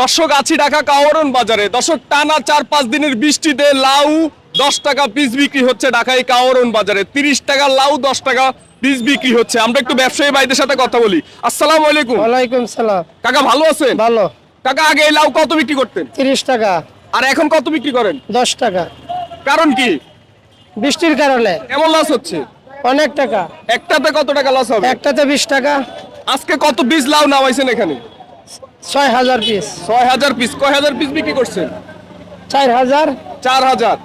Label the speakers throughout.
Speaker 1: দর্শক আছি ঢাকা কাওয়ারন বাজারে। দর্শক টানা চার পাঁচ দিনের বৃষ্টিতে লাউ দশ টাকা পিস বিক্রি হচ্ছে ঢাকায় কাওয়ারন বাজারে। তিরিশ টাকা লাউ দশ টাকা পিস বিক্রি হচ্ছে। আমরা একটু ব্যবসায়ী ভাইদের সাথে কথা বলি। আসসালামু আলাইকুম।
Speaker 2: ওয়ালাইকুম সালাম।
Speaker 1: কাকা ভালো আছেন?
Speaker 2: ভালো।
Speaker 1: কাকা আগে এই লাউ কত বিক্রি করতেন?
Speaker 2: তিরিশ টাকা।
Speaker 1: আর এখন কত বিক্রি করেন?
Speaker 2: দশ টাকা।
Speaker 1: কারণ কি?
Speaker 2: বৃষ্টির কারণে।
Speaker 1: কেমন লস হচ্ছে?
Speaker 2: অনেক টাকা।
Speaker 1: একটাতে কত টাকা লস হবে?
Speaker 2: একটাতে বিশ টাকা।
Speaker 1: আজকে কত বীজ লাউ নামাইছেন এখানে?
Speaker 2: ছয় হাজার পিস
Speaker 1: ছয় হাজার পিস কয় হাজার পিস বিক্রি করছেন?
Speaker 2: চার হাজার।
Speaker 1: চার হাজার।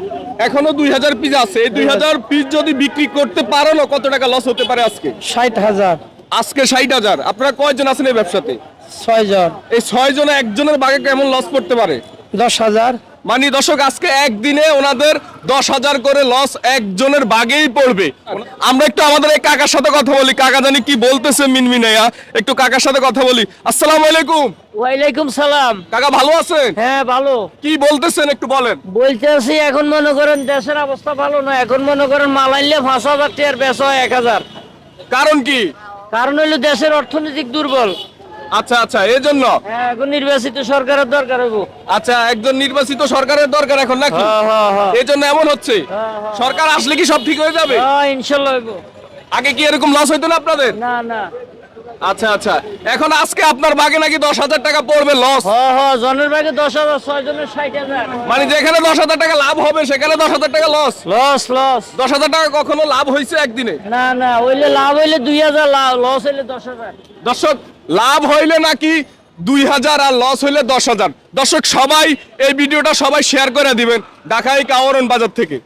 Speaker 1: এখনও দুই হাজার পিস আছে। এই দুই হাজার পিস যদি বিক্রি করতে পারো না কত টাকা লস হতে পারে আজকে?
Speaker 2: ষাট হাজার।
Speaker 1: আজকে ষাট হাজার। আপনারা কয়জন আছেন এই ব্যবসাতে?
Speaker 2: ছয় জন
Speaker 1: এই ছয় জনে একজনের বাগে কেমন লস পড়তে পারে?
Speaker 2: দশ হাজার।
Speaker 1: মানে দর্শক আজকে একদিনে ওনাদের দশ হাজার করে লস একজনের বাগেই পড়বে। আমরা একটু আমাদের এই কাকার সাথে কথা বলি। কাকা জানি কি বলতেছে মিনমিনাইয়া? একটু কাকার সাথে কথা বলি। আসসালাম আলাইকুম।
Speaker 3: ওয়ালাইকুম সালাম।
Speaker 1: কাকা ভালো আছেন?
Speaker 3: হ্যাঁ ভালো।
Speaker 1: কি বলতেছেন একটু বলেন।
Speaker 3: বলতে আছি এখন মনে করেন দেশের অবস্থা ভালো না এখন মনে করেন মাল আনলে পাঁচ হাজার টাকার বেচ হয় এক হাজার।
Speaker 1: কারণ কি?
Speaker 3: কারণ হইল দেশের অর্থনৈতিক দুর্বল।
Speaker 1: আচ্ছা আচ্ছা এই জন্য
Speaker 3: হ্যাঁ এখন নির্বাচিত সরকারের দরকার হইব।
Speaker 1: আচ্ছা একজন নির্বাচিত সরকারের দরকার এখন নাকি?
Speaker 3: হ্যাঁ, হ্যাঁ, হ্যাঁ।
Speaker 1: জন্য এমন হচ্ছে। সরকার আসলে কি সব ঠিক হয়ে যাবে?
Speaker 3: হ্যাঁ ইনশাল্লাহ হইব।
Speaker 1: আগে কি এরকম লস হইতো না আপনাদের?
Speaker 3: না না।
Speaker 1: আচ্ছা আচ্ছা। এখন আজকে আপনার বাগে নাকি দশ হাজার টাকা পড়বে লস
Speaker 3: জনের ভাগে দশ হাজার ছয় জনের ষাট হাজার।
Speaker 1: মানে যেখানে দশ হাজার টাকা লাভ হবে সেখানে দশ হাজার টাকা লস
Speaker 3: লস লস
Speaker 1: দশ হাজার টাকা কখনো লাভ হয়েছে একদিনে?
Speaker 3: না না হইলে লাভ হইলে দুই হাজার লস হইলে দশ হাজার।
Speaker 1: দর্শক লাভ হইলে নাকি দুই হাজার আর লস হইলে দশ হাজার। দর্শক, সবাই এই ভিডিওটা সবাই শেয়ার করে দিবেন। ঢাকায় কাওয়ারন বাজার থেকে।